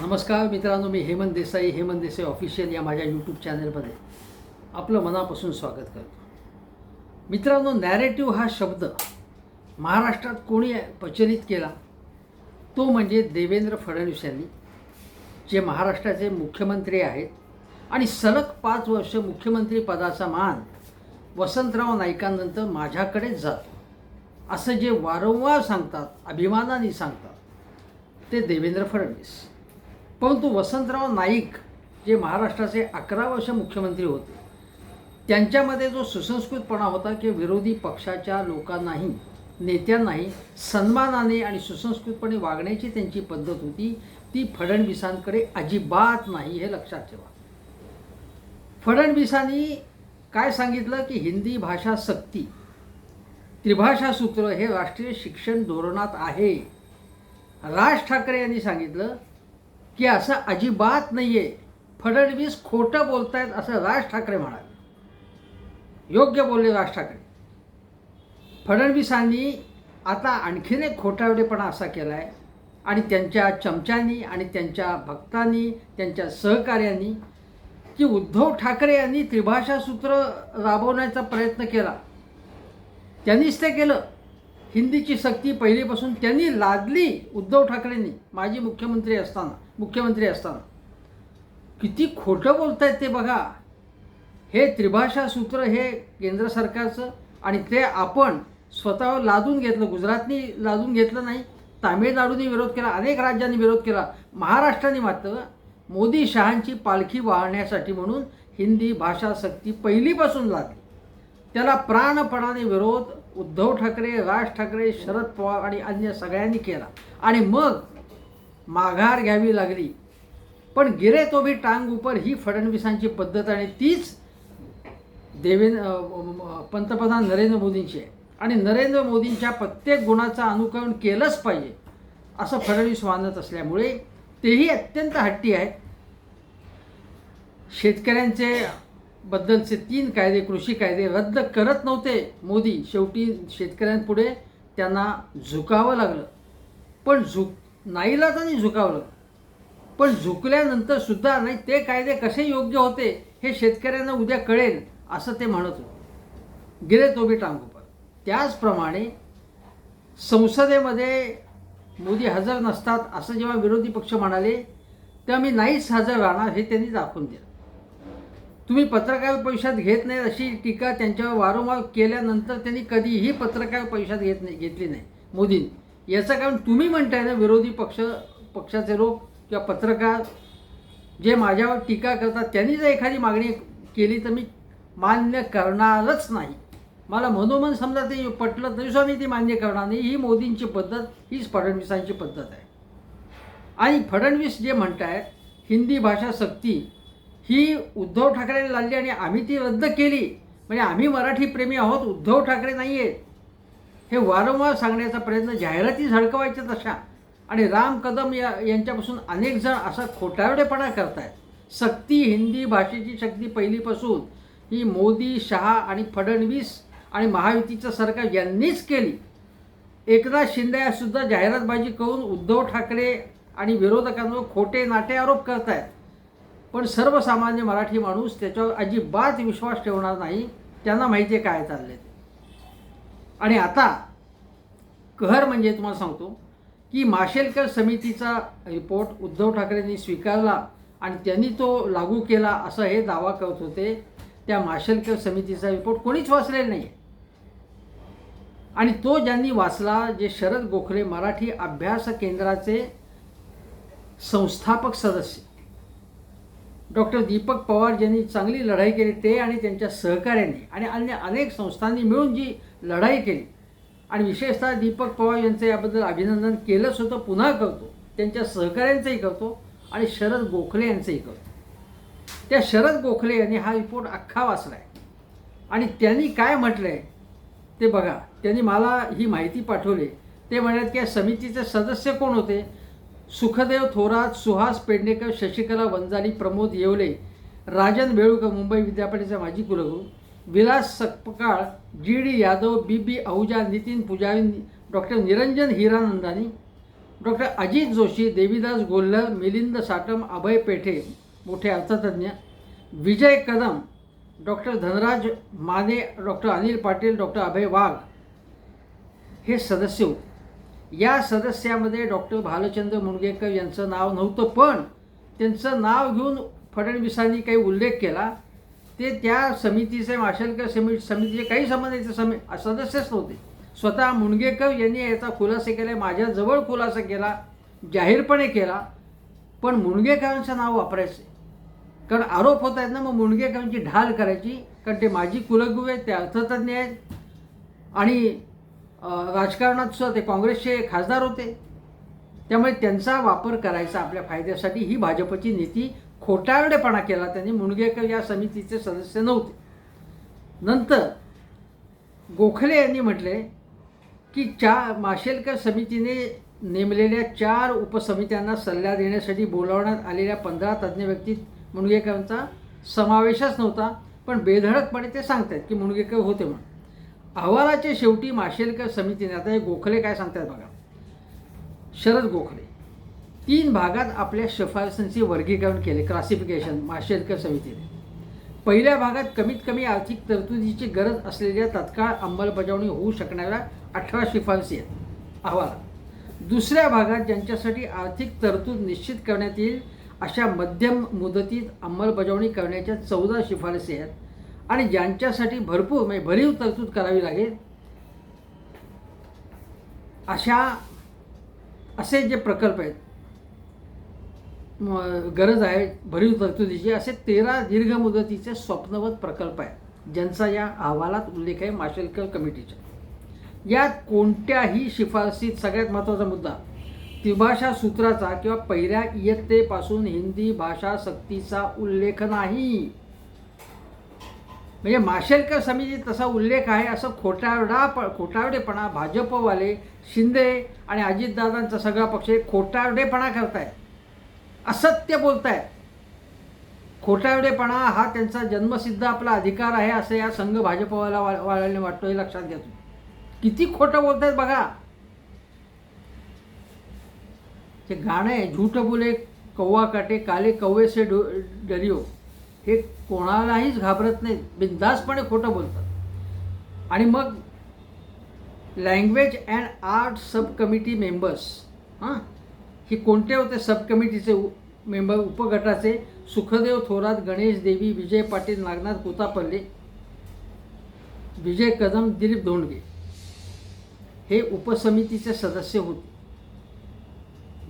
नमस्कार मित्रांनो मी हेमंत देसाई हेमंत देसाई ऑफिशियल या माझ्या यूट्यूब चॅनलमध्ये आपलं मनापासून स्वागत करतो. मित्रांनो नॅरेटिव्ह हा शब्द महाराष्ट्रात कोणी प्रचलित केला? तो म्हणजे देवेंद्र फडणवीस यांनी जे महाराष्ट्राचे मुख्यमंत्री आहेत आणि सलग पाच वर्ष मुख्यमंत्री पदाचा मान वसंतराव नाईकांनंतर माझ्याकडेच जातो. असं जे वारंवार सांगतात अभिमानाने सांगतात ते देवेंद्र फडणवीस. परंतु वसंतराव नाईक जे महाराष्ट्राचे अकरा वर्ष मुख्यमंत्री होते त्यांच्यामध्ये जो सुसंस्कृतपणा होता की विरोधी पक्षाच्या लोकांनाही नेत्यांनाही सन्मानाने आणि सुसंस्कृतपणे वागण्याची त्यांची पद्धत होती ती फडणवीसांकडे अजिबात नाही हे लक्षात ठेवा. फडणवीसांनी काय सांगितलं की हिंदी भाषा सक्ती त्रिभाषा सूत्र हे राष्ट्रीय शिक्षण धोरणात आहे. राज ठाकरे यांनी सांगितलं की असं अजिबात नाही आहे फडणवीस खोटं बोलतायत असं राज ठाकरे म्हणाले. योग्य बोलले राज ठाकरे. फडणवीसांनी आता आणखीन एक खोटावडेपणा असा केला आहे आणि त्यांच्या चमच्यांनी आणि त्यांच्या भक्तांनी त्यांच्या सहकार्यांनी की उद्धव ठाकरे यांनी त्रिभाषा सूत्र राबवण्याचा प्रयत्न केला. त्यांनीच ते केलं. हिंदीची सक्ती पहिलीपासून त्यांनी लादली उद्धव ठाकरेंनी माजी मुख्यमंत्री असताना. मुख्यमंत्री असताना. किती खोटं बोलत आहेत ते बघा. हे त्रिभाषा सूत्र हे केंद्र सरकारचं आणि ते आपण स्वतःवर लादून घेतलं गुजरातनी लादून घेतलं नाही तामिळनाडूने विरोध केला अनेक राज्यांनी विरोध केला. महाराष्ट्राने मात्र मोदी शहांची पालखी वाहण्यासाठी म्हणून हिंदी भाषा सक्ती पहिलीपासून लागली त्याला प्राणपणाने विरोध उद्धव ठाकरे राज ठाकरे शरद पवार आणि अन्य सगळ्यांनी केला. आणि मग माघार घ्यावी लागली. पण गिरे तो भी टांग उपर ही फडणवीसांची पद्धत आणि तीच देवेंद्र पंतप्रधान नरेंद्र मोदींची आहे. आणि नरेंद्र मोदींच्या प्रत्येक गुणाचं अनुकरण केलंच पाहिजे असं फडणवीस मानत असल्यामुळे तेही अत्यंत हट्टी आहेत शेतकऱ्यांचे बद्दलचे तीन कायदे कृषी कायदे रद्द करत नव्हते मोदी. शेवटी शेतकऱ्यांपुढे त्यांना झुकावं लागलं. पण झुक नाईलाजाने झुकावलं. पण झुकल्यानंतर सुद्धा नाही ते कायदे कसे योग्य होते हे शेतकऱ्यांना उद्या कळेल असं ते म्हणत होते. गिरे तो बी टांगोपर त्याचप्रमाणे संसदेमध्ये मोदी हजर नसतात असं जेव्हा विरोधी पक्ष म्हणाले तेव्हा मी नाहीच हजर राहणार हे त्यांनी दाखवून दिलं. तुम्ही पत्रकार परिषद घेत नाही अशी टीका त्यांच्यावर वारंवार केल्यानंतर त्यांनी कधीही पत्रकार परिषद घेत नाही घेतली नाही मोदींनी. याचं कारण तुम्ही म्हणताय ना विरोधी पक्ष पक्षाचे लोक किंवा पत्रकार जे माझ्यावर टीका करतात त्यांनी जर एखादी मागणी केली तर मी मान्य करणारच नाही. मला मनोमन समजा ते पटलं तरी सुद्धा मी ती मान्य करणार नाही. ही मोदींची पद्धत हीच फडणवीसांची पद्धत आहे. आणि फडणवीस जे म्हणतायत हिंदी भाषा सक्ती ही उद्धव ठाकरेंनी लागली आणि आम्ही ती रद्द केली. म्हणजे आम्ही मराठी प्रेमी आहोत उद्धव ठाकरे नाही आहेत हे वारंवार सांगण्याचा प्रयत्न जाहिराती झळकवायच्या तशा. आणि राम कदम या यांच्यापासून अनेक जण असा खोटारडेपणा करतायत. सक्ती हिंदी भाषेची शक्ती पहिलीपासून ही मोदी शहा आणि फडणवीस आणि महायुतीचं सरकार यांनीच केली. एकनाथ शिंदे सुद्धा जाहिरातबाजी करून उद्धव ठाकरे आणि विरोधकांवर खोटे नाटे आरोप करतायत. पण सर्वसामान्य मराठी माणूस त्याच्यावर अजिबात विश्वास ठेवणार नाही. त्यांना माहिती आहे काय चालले आणि आता कहर म्हणजे तुम्हाला सांगतो की माशेलकर समितीचा रिपोर्ट उद्धव ठाकरेंनी स्वीकारला आणि त्यांनी तो लागू केला असं हे दावा करत होते त्या माशेलकर समितीचा रिपोर्ट कोणीच वाचलेला नाही आणि तो ज्यांनी वाचला जे शरद गोखले मराठी अभ्यास केंद्राचे संस्थापक सदस्य डॉक्टर दीपक पवार ज्यांनी चांगली लढाई केली ते आणि त्यांच्या सहकाऱ्यांनी आणि अन्य अनेक संस्थांनी मिळून जी लढाई केली. आणि विशेषतः दीपक पवार यांचं याबद्दल अभिनंदन केलंच होतं पुन्हा करतो. त्यांच्या सहकाऱ्यांचंही करतो आणि शरद गोखले यांचंही करतो. त्या शरद गोखले यांनी हा रिपोर्ट अख्खा वाचला आहे आणि त्यांनी काय म्हटलं आहे ते बघा. त्यांनी मला ही माहिती पाठवली. ते म्हणतात की या समितीचे सदस्य कोण होते? सुखदेव थोरात सुहास पेडणेकर शशिकला वंजाली प्रमोद येवले राजन वेळुकर मुंबई विद्यापीठाचे माजी कुलगुरू Vilas Sakpakal G D Yadav B B Ahuja Nitin Pujari doctor Niranjan Hiranandani doctor Ajit Joshi Devidas Golhar Milind Satam Abhay Pethe मोठे अर्थतज्ञ Vijay Kadam doctor Dhanraj Mane doctor Anil Patil doctor Abhay Wagh हे सदस्य होते. या सदस्यामध्ये doctor Bhalchandra Mungekar यांचं नाव नव्हतं पण त्यांचं नाव घेऊन फडणवीसांनी काही उल्लेख केला. ते त्या समितीचे माशेलकर समि समितीचे काही संबंधाचे समि सदस्यच नव्हते. स्वतः मुणगेकर यांनी याचा खुलासा केला माझ्याजवळ खुलासा केला जाहीरपणे केला पण मुणगेकरांचं नाव वापरायचं. कारण आरोप होत आहेत ना मग मुणगेकरांची ढाल करायची कारण ते माझी कुलगुरू आहेत ते अर्थतज्ञ आहेत. आणि राजकारणात सुद्धा ते काँग्रेसचे खासदार होते. त्यामुळे त्यांचा वापर करायचा आपल्या फायद्यासाठी ही भाजपची नीती खोटारडेपणा केला त्यांनी. मुणगेकर या समितीचे सदस्य नव्हते. नंतर गोखले यांनी म्हटले की चार माशेलकर समितीने नेमलेल्या चार उपसमित्यांना सल्ला देण्यासाठी बोलावण्यात आलेल्या पंधरा तज्ज्ञ व्यक्तीत मुणगेकरांचा समावेशच नव्हता पण बेधडकपणे ते सांगतात की मुणगेकर होते म्हणून. अहवालाच्या शेवटी माशेलकर समितीने आता हे गोखले काय सांगतात बघा. शरद गोखले. तीन भागात आपल्या शिफारसींचे वर्गीकरण केले. क्लासिफिकेशन माशेलकर समितीने. पहिल्या भागात कमीत कमी आर्थिक तरतुदीची गरज असलेल्या तत्काळ अंमलबजावणी होऊ शकणाऱ्या अठरा शिफारसी आहेत. अहवालात दुसऱ्या भागात ज्यांच्यासाठी आर्थिक तरतूद निश्चित करण्यात येईल अशा मध्यम मुदतीत अंमलबजावणी करण्याच्या चौदा शिफारसी आहेत. आणि ज्यांच्यासाठी भरपूर म्हणजे भरीव तरतूद करावी लागेल अशा असे जे प्रकल्प आहेत गरज आहे भरीव तरतुदीची असे तेरा दीर्घ मुदतीचे स्वप्नवत प्रकल्प आहेत ज्यांचा या अहवालात उल्लेख आहे माशेलकर कमिटीच्या. यात कोणत्याही शिफारसीत सगळ्यात महत्त्वाचा मुद्दा त्रिभाषा सूत्राचा किंवा पहिल्या इयत्तेपासून हिंदी भाषा सक्तीचा उल्लेख नाही. म्हणजे माशेलकर समितीत तसा उल्लेख आहे असं खोटारडा प खोटारडेपणा भाजपवाले शिंदे आणि अजितदादांचा सगळा पक्ष खोटारडेपणा करताय असत्य बोलताय खोटारडेपणा हा त्यांचा जन्मसिद्ध आपला अधिकार आहे असं या संघ भाजपवाला वा- वाळायला वाटतो हे लक्षात घ्या किती खोटं बोलतायत बघा. ते गाणं आहे झूठ बोले कौवा काटे काले कौवे से डो डरियो. हे कोणालाहीच घाबरत नाहीत. बिंदासपणे खोटं बोलतात. आणि मग language and art sub committee members हां? हे कोणते होते सब कमिटीचे उ- मेंबर उपगटाचे? सुखदेव थोरात गणेश देवी विजय पाटील नागनाथ कोतापल्ले विजय कदम दिलीप धोंडगे. हे उपसमितीचे सदस्य होते.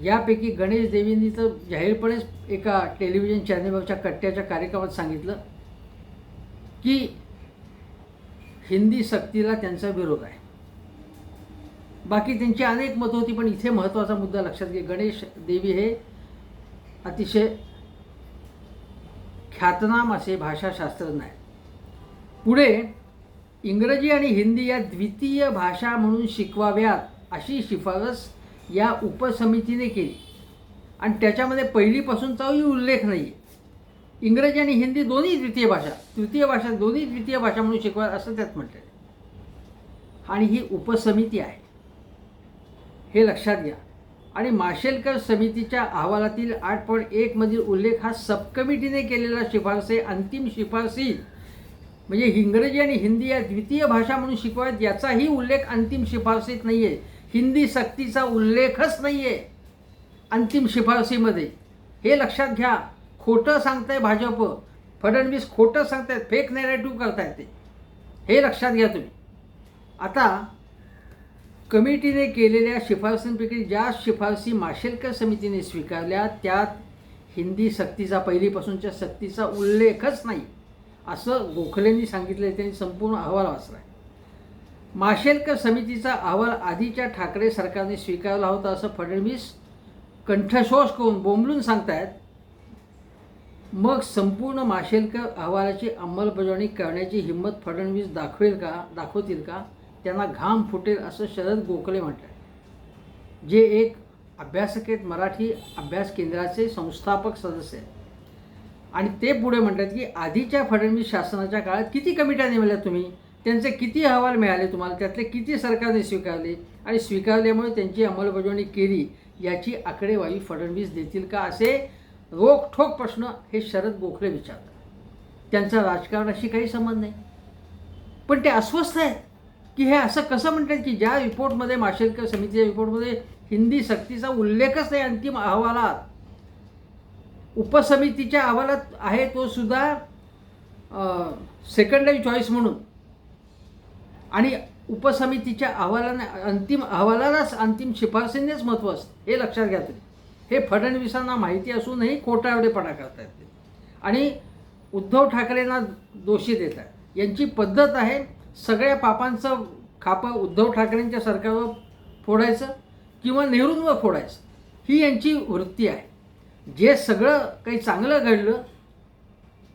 यापैकी गणेश देवींनी तर जाहीरपणेच एका टेलिव्हिजन चॅनेलवरच्या कट्ट्याच्या कार्यक्रमात सांगितलं की हिंदी सक्तीला त्यांचा विरोध आहे. बाकी त्यांची अनेक मतं होती पण इथे महत्त्वाचा मुद्दा लक्षात घे. गणेश देवी हे अतिशय ख्यातनाम असे भाषाशास्त्रज्ञ आहेत. पुढे इंग्रजी आणि हिंदी या द्वितीय भाषा म्हणून शिकवाव्यात अशी शिफारस या उपसमितीने केली. आणि त्याच्यामध्ये पहिलीपासूनचाही उल्लेख नाही आहे इंग्रजी आणि हिंदी दोन्ही द्वितीय भाषा तृतीय भाषा दोन्ही द्वितीय भाषा म्हणून शिकवा असं त्यात म्हटलं आहे आणि ही उपसमिती आहे. हे लक्षात घ्या. आणि माशेलकर समितीच्या अहवालातील आठ पॉईंट एकमधील उल्लेख हा सबकमिटीने केलेला शिफारसी अंतिम शिफारसी. म्हणजे इंग्रजी आणि हिंदी या द्वितीय भाषा म्हणून शिकवायत याचाही उल्लेख अंतिम शिफारसीत नाही आहे हिंदी सक्तीचा उल्लेखच नाही आहे अंतिम शिफारसीमध्ये. हे लक्षात घ्या खोटं सांगताय भाजप फडणवीस खोटं सांगतायत फेक नॅरेटिव्ह करतायत ते. हे लक्षात घ्या तुम्ही. आता कमिटीने केलेल्या शिफारसींपैकी ज्या शिफारसी माशेलकर समितीने स्वीकारल्या त्यात हिंदी सक्तीचा पहिलीपासूनच्या सक्तीचा उल्लेखच नाही. असं गोखलेंनी सांगितलं त्यांनी संपूर्ण अहवाल वाचला आहे माशेलकर समितीचा अहवाल आधीच्या ठाकरे सरकारने स्वीकारला होता असं फडणवीस कंठशोष करून बोंबलून सांगतायत. मग संपूर्ण माशेलकर अहवालाची अंमलबजावणी करण्याची हिंमत फडणवीस दाखवेल का दाखवतील का? त्यांना घाम फुटेल असं शरद गोखले म्हणतात जे एक अभ्यासकेत मराठी अभ्यास केंद्राचे संस्थापक सदस्य आहेत. आणि ते पुढे म्हणतात की आधीच्या फडणवीस शासनाच्या काळात किती कमिट्या नेमल्या तुम्ही? त्यांचे किती अहवाल मिळाले तुम्हाला? त्यातले किती सरकारने स्वीकारले? आणि स्वीकारल्यामुळे त्यांची अंमलबजावणी केली याची आकडेवारी फडणवीस देतील का असे रोखठोक प्रश्न हे शरद गोखले विचारतात. त्यांचा राजकारणाशी काही संबंध नाही. पण ते अस्वस्थ आहेत. की हे असं कसं म्हणतात की ज्या रिपोर्टमध्ये माशेलकर समितीच्या रिपोर्टमध्ये हिंदी सक्तीचा उल्लेखच नाही अंतिम अहवालात उपसमितीच्या अहवालात आहे तो सुद्धा सेकंडरी चॉईस म्हणून. आणि उपसमितीच्या अहवालाने अंतिम अहवालालाच अंतिम शिफारसीनेच महत्त्व असतं. हे लक्षात घ्या तुम्ही. हे फडणवीसांना माहिती असूनही खोटावडेपणा करतायत ते. आणि उद्धव ठाकरेंना दोषी देतात यांची पद्धत आहे सगळ्या पापांचं खापं उद्धव ठाकरेंच्या सरकारवर फोडायचं किंवा नेहरूंवर फोडायचं. ही यांची वृत्ती आहे. जे सगळं काही चांगलं घडलं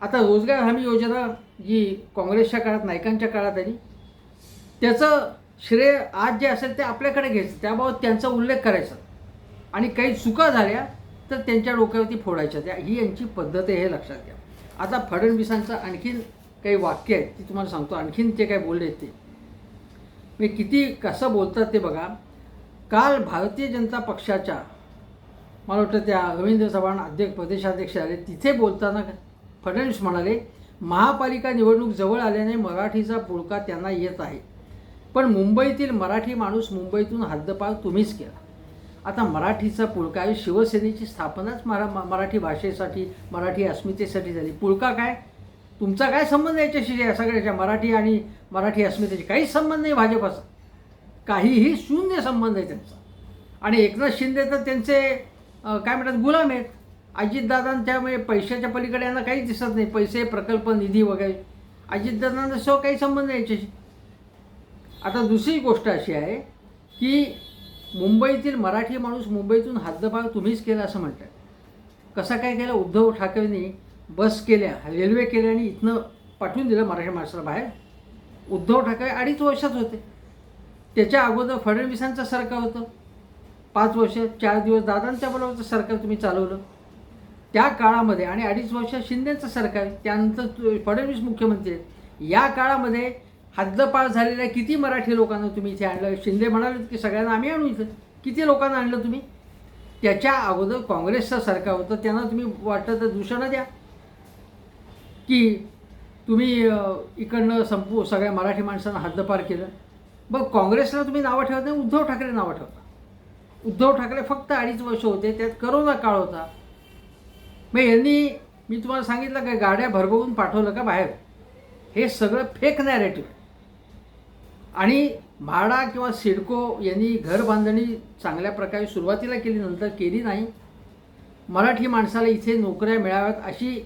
आता रोजगार हमी योजना जी काँग्रेसच्या काळात नायकांच्या काळात आली त्याचं श्रेय आज जे असेल ते आपल्याकडे घ्यायचं. त्याबाबत त्यांचा उल्लेख करायचा. आणि काही चुका झाल्या तर त्यांच्या डोक्यावरती फोडायच्या. त्या ही यांची पद्धत आहे हे लक्षात घ्या. आता फडणवीसांचं आणखीन काही वाक्य आहेत ती तुम्हाला सांगतो. आणखीन ते काय बोलले ते. मी किती कसं बोलतात ते बघा. काल भारतीय जनता पक्षाच्या मला वाटतं त्या रवींद्र चव्हाण अध्यक्ष प्रदेशाध्यक्ष आले. तिथे बोलताना फडणवीस म्हणाले महापालिका निवडणूक जवळ आल्याने मराठीचा पुळका त्यांना येत आहे. पण मुंबईतील मराठी माणूस मुंबईतून हद्दपार तुम्हीच केला. आता मराठीचा पुळका आहे. शिवसेनेची स्थापनाच मरा मराठी भाषेसाठी मराठी अस्मितेसाठी झाली. पुळका काय? तुमचा काय संबंध याच्याशी? या सगळ्याच्या मराठी आणि मराठी अस्मितेशी काहीच संबंध नाही भाजपाचा. काहीही शून्य संबंध आहे त्यांचा. आणि एकनाथ शिंदे तर त्यांचे काय म्हणतात गुलाम आहेत. अजितदादांच्यामुळे पैशाच्या पलीकडे यांना काहीच दिसत नाही. पैसे प्रकल्प निधी वगैरे. अजितदादांचा सो काही संबंध याच्याशी. आता दुसरी गोष्ट अशी आहे की मुंबईतील मराठी माणूस मुंबईतून हद्दपार तुम्हीच केला असं म्हणतात. कसं काय केलं? उद्धव ठाकरेंनी बस केल्या रेल्वे केल्या आणि इथनं पाठवून दिलं मराठी माणसाला बाहेर. उद्धव ठाकरे अडीच वर्षात होते. त्याच्या अगोदर फडणवीसांचं सरकार होतं. पाच वर्ष चार दिवस दादांच्या बरोबरचं सरकार तुम्ही चालवलं. त्या काळामध्ये आणि अडीच वर्ष शिंदेचं सरकार त्यानंतर तु- फडणवीस मुख्यमंत्री आहेत. या काळामध्ये हद्दपार झालेल्या किती मराठी लोकांना तुम्ही इथे आणलं? शिंदे म्हणाले की सगळ्यांना आम्ही आणू इथं. किती लोकांना आणलं तुम्ही? त्याच्या अगोदर काँग्रेसचं सरकार होतं त्यांना तुम्ही वाटतं तर दूषणं द्या. की तुम्ही इकडनं संपू सगळ्या मराठी माणसांना हद्दपार केलं. बघ काँग्रेसला तुम्ही नावं ठेवत नाही उद्धव ठाकरे नावं ठेवता. उद्धव ठाकरे फक्त अडीच वर्ष होते त्यात करोना काळ होता. मग यांनी मी तुम्हाला सांगितलं का गाड्या भरभरून पाठवलं का बाहेर? हे सगळं फेक नॅरेटिव्ह आणि म्हाडा किंवा सिडको यांनी घर बांधणी चांगल्या प्रकारे सुरुवातीला केली नंतर केली नाही. मराठी माणसाला इथे नोकऱ्या मिळाव्यात अशी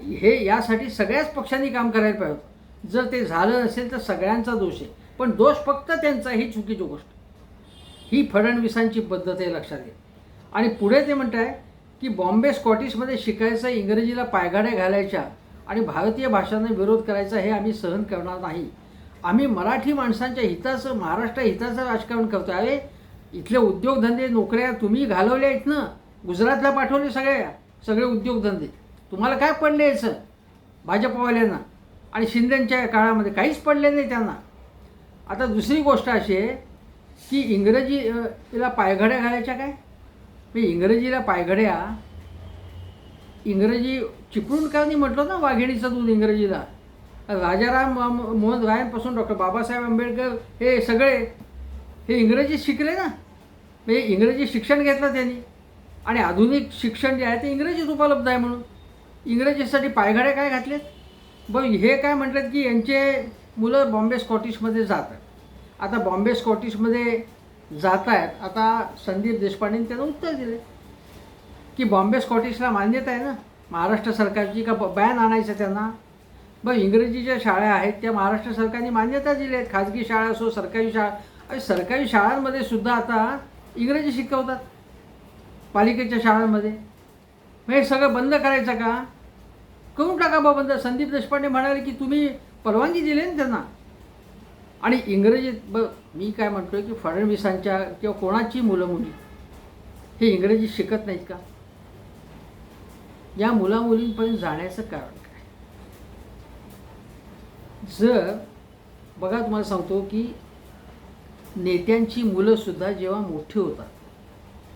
हे यासाठी सगळ्याच पक्षांनी काम करायला पाहिजे. जर ते झालं नसेल तर सगळ्यांचा दोष आहे. पण दोष फक्त त्यांचा ही चुकीची गोष्ट. ही फडणवीसांची पद्धत आहे लक्षात घ्या. आणि पुढे ते म्हणत आहे की बॉम्बे स्कॉटिशमध्ये शिकायचं इंग्रजीला पायघाड्या घालायच्या आणि भारतीय भाषांना विरोध करायचा हे आम्ही सहन करणार नाही. आम्ही मराठी माणसांच्या हिताचं महाराष्ट्र हिताचं राजकारण करतो अरे इथले उद्योगधंदे नोकऱ्या तुम्ही घालवल्या ना? गुजरातला पाठवले सगळ्या सगळे उद्योगधंदे. तुम्हाला काय पडले याचं? भाजपवाल्यांना. आणि शिंदेच्या काळामध्ये काहीच पडले नाही त्यांना. आता दुसरी गोष्ट अशी आहे की इंग्रजीला पायघड्या घालायच्या काय? मी इंग्रजीला पायघड्या इंग्रजी चिपळूण का नाही म्हटलं ना वाघिणीचं दूध इंग्रजीला. राजाराम मोहन रायांपासून डॉक्टर बाबासाहेब आंबेडकर हे सगळे हे इंग्रजी शिकले ना. म्हणजे इंग्रजी शिक्षण घेतलं त्यांनी. आणि आधुनिक शिक्षण जे आहे ते इंग्रजीत उपलब्ध आहे म्हणून. इंग्रजीसाठी पायघड्या काय घातलेत? बघ हे काय म्हटलेत की यांचे मुलं बॉम्बे स्कॉटिशमध्ये जातात. आता बॉम्बे स्कॉटिशमध्ये जात आहेत आता संदीप देशपांडेंनी त्यांना उत्तर दिले की बॉम्बे स्कॉटिशला मान्यता आहे ना. महाराष्ट्र सरकारची का ब- बॅन आणायचं त्यांना? मग इंग्रजी ज्या शाळा आहेत त्या महाराष्ट्र सरकारने मान्यता दिली आहेत. खाजगी शाळा असो सरकारी शाळा. आणि सरकारी शाळांमध्ये सुद्धा आता इंग्रजी शिकवतात. पालिकेच्या शाळांमध्ये. मग हे सगळं बंद करायचं का? करून टाका बा बंद. संदीप देशपांडे म्हणाले की तुम्ही परवानगी दिली ना त्यांना. आणि इंग्रजीत ब मी काय म्हणतोय की फडणवीसांच्या किंवा कोणाची मुलं मुली हे इंग्रजी शिकत नाहीत का? या मुलामुलींपर्यंत जाण्याचं कारण. जर बघा तुम्हाला सांगतो की नेत्यांची मुलंसुद्धा जेव्हा मोठी होतात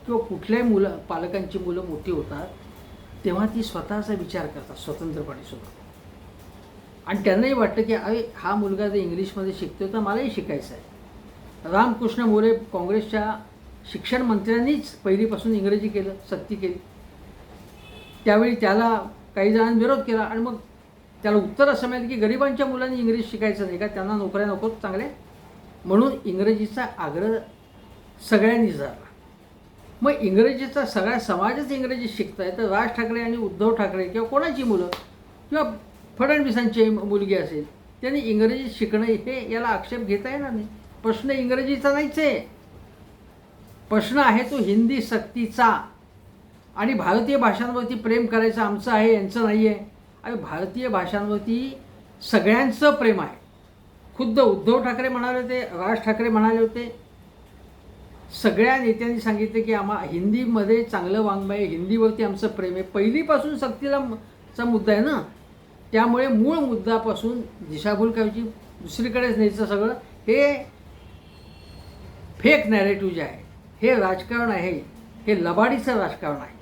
किंवा कुठल्याही मुलं पालकांची मुलं मोठी होतात तेव्हा ती स्वतःचा विचार करतात स्वतंत्रपणे सुद्धा. आणि त्यांनाही वाटतं की अरे हा मुलगा जर इंग्लिशमध्ये शिकतोय तर मलाही शिकायचं आहे रामकृष्ण मोरे काँग्रेसच्या शिक्षण मंत्र्यांनीच पहिलीपासून इंग्रजी केलं सक्ती केली. त्यावेळी त्याला काही जणांनी विरोध केला आणि मग त्याला उत्तर असं मिळेल की गरिबांच्या मुलांनी इंग्रजी शिकायचं नाही का? त्यांना नोकऱ्या नको चांगल्या. म्हणून इंग्रजीचा आग्रह सगळ्यांनी झाला मग इंग्रजीचा सगळा समाजच इंग्रजी शिकताय. तर राज ठाकरे आणि उद्धव ठाकरे किंवा कोणाची मुलं किंवा फडणवीसांची मुलगी असेल त्यांनी इंग्रजी शिकणं हे याला आक्षेप घेता येणार नाही. प्रश्न इंग्रजीचा नाहीच आहे. प्रश्न आहे तो हिंदी सक्तीचा. आणि भारतीय भाषांवरती प्रेम करायचं आमचं आहे यांचं नाही आहे आणि भारतीय भाषांवरती सगळ्यांचं प्रेम आहे. खुद्द उद्धव ठाकरे म्हणाले होते राज ठाकरे म्हणाले होते. सगळ्या नेत्यांनी सांगितलं की आम्हा हिंदीमध्ये चांगलं वाङ्मय हिंदीवरती आमचं प्रेम आहे. पहिलीपासून सक्तीला चा मुद्दा आहे ना? त्यामुळे मूळ मुद्दापासून दिशाभूल करायची दुसरीकडेच न्यायचं सगळं हे फेक नॅरेटिव्ह जे आहे हे राजकारण आहे हे लबाडीचं राजकारण आहे.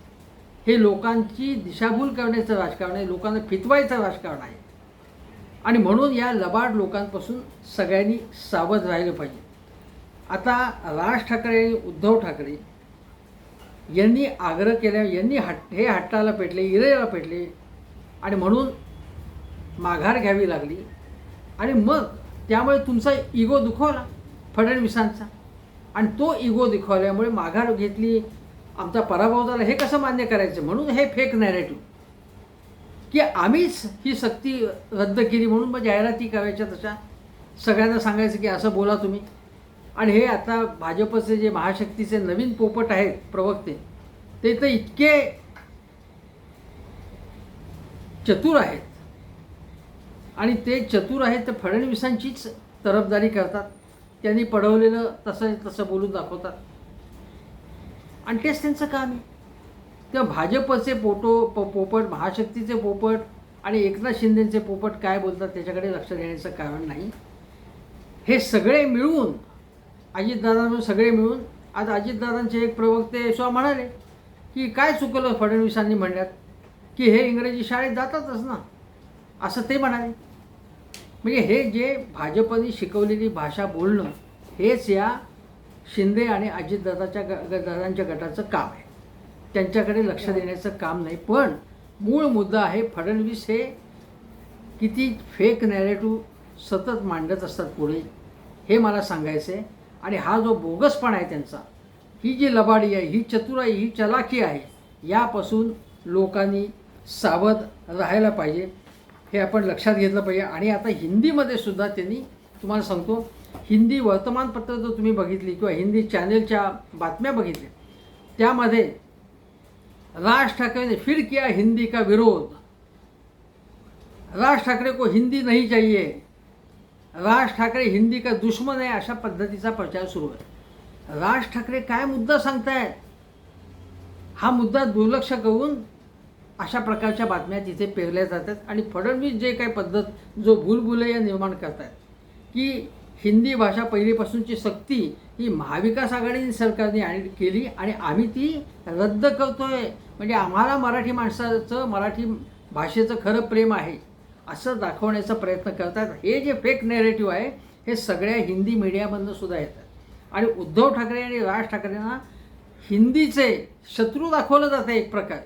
हे लोकांची दिशाभूल करण्याचं राजकारण आहे लोकांना फितवायचं राजकारण आहे. आणि म्हणून या लबाड लोकांपासून सगळ्यांनी सावध राहिलं पाहिजे. आता राज ठाकरे आणि उद्धव ठाकरे यांनी आग्रह केल्या यांनी हट हे हट्टाला पेटले इरेला पेटले आणि म्हणून माघार घ्यावी लागली. आणि मग त्यामुळे तुमचा इगो दुखवला फडणवीसांचा. आणि तो इगो दुखवल्यामुळे माघार घेतली आमचा पराभव झाला हे कसं मान्य करायचं? म्हणून हे फेक नॅरेटिव्ह की आम्हीच ही सक्ती रद्द केली म्हणून मग जाहिराती करायच्या तशा. सगळ्यांना सांगायचं की असं बोला तुम्ही. आणि हे आता भाजपचे जे महाशक्तीचे नवीन पोपट आहेत प्रवक्ते ते तर इतके चतुर आहेत. आणि ते चतुर आहेत तर फडणवीसांचीच तरफदारी करतात. त्यांनी पडवलेलं तसं तसं बोलून दाखवतात. आणि तेच त्यांचं काम आहे. तेव्हा भाजपचे पोटो प पोपट महाशक्तीचे पोपट आणि एकनाथ शिंदेचे पोपट काय बोलतात त्याच्याकडे लक्ष देण्याचं कारण नाही. हे सगळे मिळून अजितदादांवर सगळे मिळून आज अजितदादांचे एक प्रवक्ते स्व म्हणाले की काय चुकलं फडणवीसांनी म्हणण्यात? की हे इंग्रजी शाळेत जातातच ना? असं ते म्हणाले. म्हणजे हे जे भाजपने शिकवलेली भाषा बोलणं हेच या शिंदे आणि अजितदादाच्या ग ग- दादांच्या गटाचं काम आहे. त्यांच्याकडे लक्ष देण्याचं काम नाही. पण मूळ मुद्दा आहे फडणवीस हे किती फेक नॅरेटिव्ह सतत मांडत असतात पुढे हे मला सांगायचं आहे आणि हा जो बोगसपणा आहे त्यांचा ही जी लबाडी आहे ही चतुराई ही चलाखी आहे यापासून लोकांनी सावध राहायला पाहिजे हे आपण लक्षात घेतलं पाहिजे. आणि आता हिंदीमध्ये सुद्धा त्यांनी तुम्हाला सांगतो हिंदी वर्तमानपत्र जर तुम्ही बघितली किंवा हिंदी चॅनेलच्या बातम्या बघितल्या त्यामध्ये राज ठाकरेने फिर किया हिंदी का विरोध? राज ठाकरे को हिंदी नहीं चाहिए. राज ठाकरे हिंदी का दुश्मन आहे अशा पद्धतीचा प्रचार सुरू आहे. राज ठाकरे काय मुद्दा सांगतायत? हा मुद्दा दुर्लक्ष करून अशा प्रकारच्या बातम्या तिथे पेरल्या जातात. आणि फडणवीस जे काही पद्धत जो भूलभुलैया निर्माण करतात की हिंदी भाषा पहिलीपासूनची सक्ती ही महाविकास आघाडी सरकारने आणि केली आणि आम्ही ती रद्द करतोय. म्हणजे आम्हाला मराठी माणसाचं मराठी भाषेचं खरं प्रेम आहे असं दाखवण्याचा प्रयत्न करतात. हे जे फेक नेरेटिव्ह आहे हे सगळ्या हिंदी मीडियामधनं सुद्धा येतात आणि उद्धव ठाकरे आणि राज ठाकरेंना हिंदीचे शत्रू दाखवलं जातं एक प्रकार.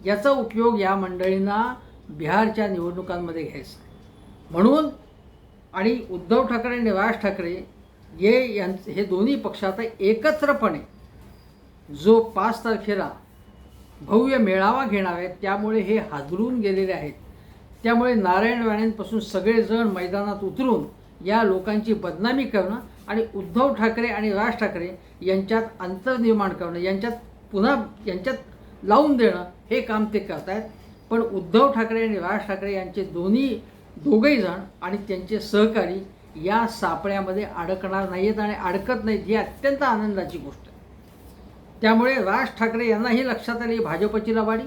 याचा उपयोग या मंडळींना बिहारच्या निवडणुकांमध्ये घ्यायचा म्हणून आणि उद्धव ठाकरे आणि राज ठाकरे हे यां हे दोन्ही पक्ष आता एकत्रपणे जो पाच तारखेला भव्य मेळावा घेणार आहेत त्यामुळे हे हादरून गेलेले आहेत. त्यामुळे नारायण राणेंपासून सगळेजण मैदानात उतरून या लोकांची बदनामी करणं आणि उद्धव ठाकरे आणि राज ठाकरे यांच्यात अंतर निर्माण करणं यांच्यात पुन्हा यांच्यात लावून देणं हे काम ते करत आहेत पण उद्धव ठाकरे आणि राज ठाकरे यांचे दोन्ही दोघंही जण आणि त्यांचे सहकारी या सापळ्यामध्ये अडकणार नाही आहेत आणि अडकत नाहीत ही अत्यंत आनंदाची गोष्ट आहे. त्यामुळे राज ठाकरे यांनाही लक्षात आली भाजपची लबाडी.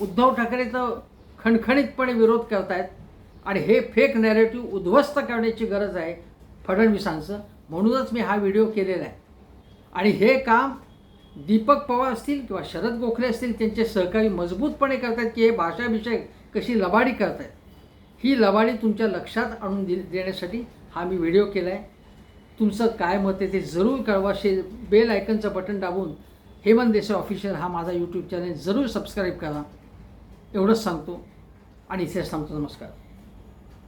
उद्धव ठाकरे तर खणखणीतपणे विरोध करतायत आणि हे फेक नॅरेटिव्ह उद्ध्वस्त करण्याची गरज आहे फडणवीसांचं. म्हणूनच मी हा व्हिडिओ केलेला आहे. आणि हे काम दीपक पवार असतील किंवा शरद गोखले असतील त्यांचे सहकारी मजबूतपणे करतात की हे भाषाविषयक कशी लबाडी करतायत. ही लबाडी तुमच्या लक्षात आणून दे देण्यासाठी हा मी व्हिडिओ केला आहे तुमचं काय मत आहे ते जरूर कळवा. शे बेल आयकनचं बटन दाबून हेमंत देसाई ऑफिशियल हा माझा यूट्यूब चॅनल जरूर सबस्क्राईब करा. एवढंच सांगतो आणि इथेच सांगतो नमस्कार.